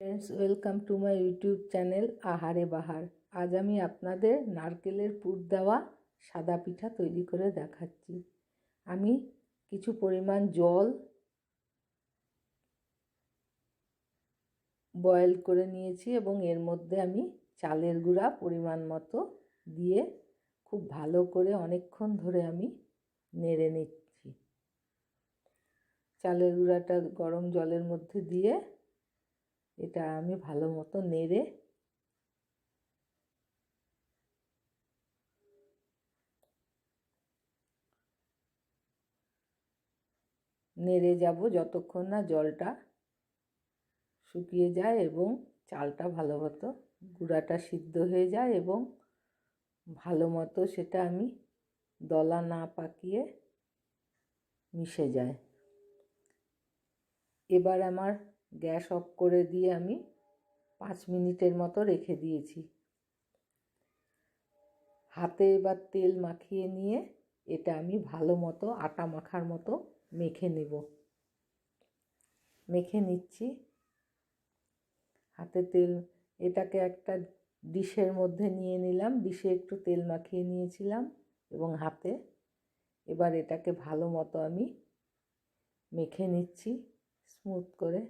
Friends welcome to my YouTube channel আহারে বাহার আজ আমি আপনাদের নারকেলের পুর দেওয়া সাদা পিঠা তৈরি করে দেখাচ্ছি। আমি কিছু পরিমাণ জল বয়েল করে নিয়েছি এবং এর মধ্যে আমি চালের গুঁড়া পরিমাণ মতো দিয়ে খুব ভালো করে অনেকক্ষণ ধরে আমি নেড়ে নিচ্ছি। চালের গুঁড়াটা গরম জলের মধ্যে দিয়ে এটা আমি ভালো মতো নেড়ে নেড়ে যাব যতক্ষণ না জলটা শুকিয়ে যায় এবং চালটা ভালো মতো গুঁড়াটা সিদ্ধ হয়ে যায় এবং ভালো মতো সেটা আমি দলা না পাকিয়ে মিশে যায়। এবার আমার গ্যাস অফ করে দিয়ে আমি পাঁচ মিনিটের মতো রেখে দিয়েছি। হাতে এবার তেল মাখিয়ে নিয়ে এটা আমি ভালো মতো আটা মাখার মতো মেখে নেব। মেখে নিচ্ছি। হাতে তেল, এটাকে একটা ডিশের মধ্যে নিয়ে নিলাম। ডিশে একটু তেল মাখিয়ে নিয়েছিলাম এবং হাতে এবার এটাকে ভালো মতো আমি মেখে নিচ্ছি স্মুথ করে।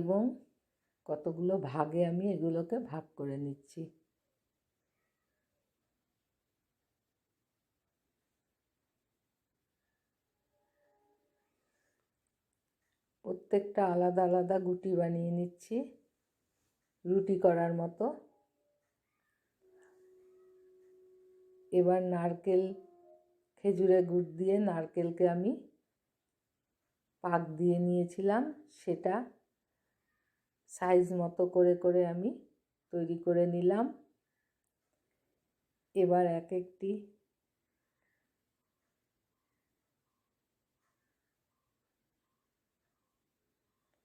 এবং কতগুলো ভাগে আমি এগুলোকে ভাগ করে নিচ্ছি। প্রত্যেকটা আলাদা আলাদা গুটি বানিয়ে নিচ্ছি, রুটি করার মতো। এবার নারকেল, খেজুরের গুড় দিয়ে নারকেলকে আমি পাক দিয়ে নিয়েছিলাম, সেটা সাইজ মতো করে করে আমি তৈরি করে নিলাম। এবার এক একটি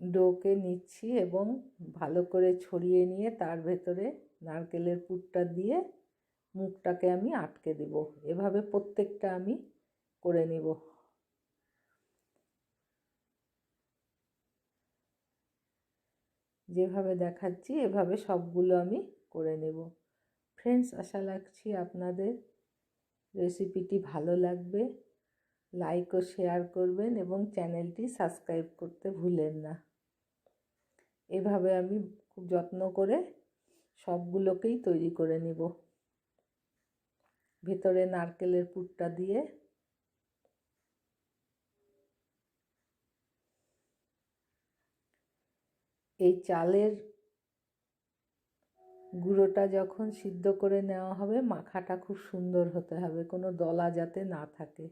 ডোকে নিচ্ছি এবং ভালো করে ছড়িয়ে নিয়ে তার ভেতরে নারকেলের পুরটা দিয়ে মুখটাকে আমি আটকে দেব। এভাবে প্রত্যেকটা আমি করে নিব। যেভাবে দেখাচ্ছি, এভাবে সবগুলো আমি করে নেব। ফ্রেন্ডস আশা রাখছি আপনাদের রেসিপিটি ভালো লাগবে। লাইক ও শেয়ার করবেন এবং চ্যানেলটি সাবস্ক্রাইব করতে ভুলেন না। এভাবে আমি খুব যত্ন করে সবগুলোকেই তৈরি করে নিব। ভেতরে নারকেলের পুরটা দিয়ে এই চালের গুঁড়োটা যখন সিদ্ধ করে নেওয়া হবে, মাখাটা খুব সুন্দর হতে হবে, কোনো দলা যাতে না থাকে।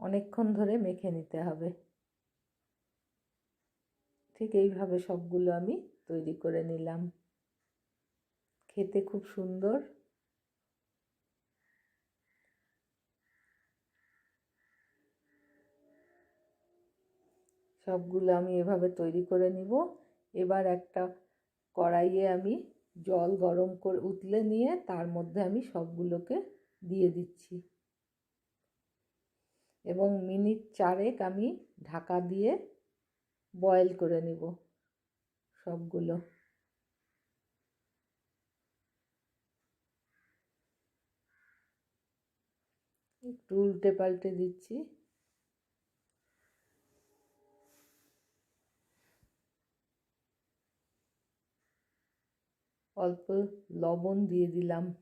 অনেকক্ষণ ধরে মেখে নিতে হবে। ঠিক এইভাবে সবগুলো আমি তৈরি করে নিলাম। খেতে খুব সুন্দর। সবগুলো আমি এভাবে তৈরি করে নিব। এবার একটা কড়াইয়ে আমি জল গরম করে উতলে নিয়ে তার মধ্যে আমি সবগুলোকে দিয়ে দিচ্ছি। এবং মিনিট চারেক আমি ঢাকা দিয়ে বয়েল করে নিব সবগুলো। একটু উল্টে পাল্টে দিচ্ছি। অল্প লবণ দিয়ে দিলাম।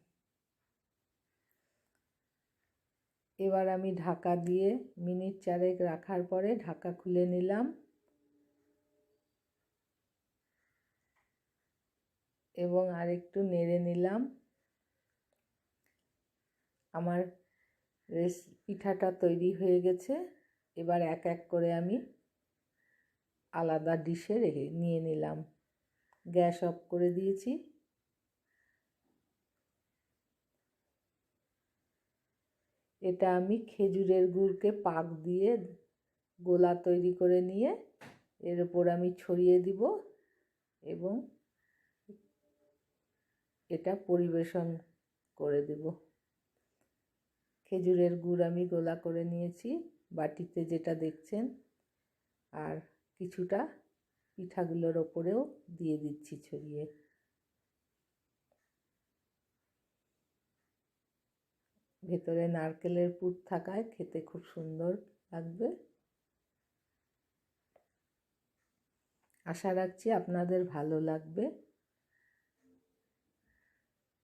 এবার আমি ঢাকা দিয়ে মিনিট চারেক রাখার পরে ঢাকা খুলে নিলাম। এবং আরেকটু নেড়ে নিলাম। আমার রেস, পিঠাটা তৈরি হয়ে গেছে। এবার এক এক করে আমি আলাদা ডিশে রেখে, নিয়ে নিলাম। গ্যাস অফ করে দিয়েছি। এটা আমি খেজুরের গুড়কে পাক দিয়ে গোলা তৈরি করে নিয়ে এর ওপর আমি ছড়িয়ে দিব এবং এটা পরিবেশন করে দেব। খেজুরের গুড় আমি গোলা করে নিয়েছি, বাটিতে যেটা দেখছেন, আর কিছুটা পিঠাগুলোর ওপরেও দিয়ে দিচ্ছি ছড়িয়ে। ভেতরে নারকেলের পুর থাকায় খেতে খুব সুন্দর লাগবে। আশা রাখছি আপনাদের ভালো লাগবে।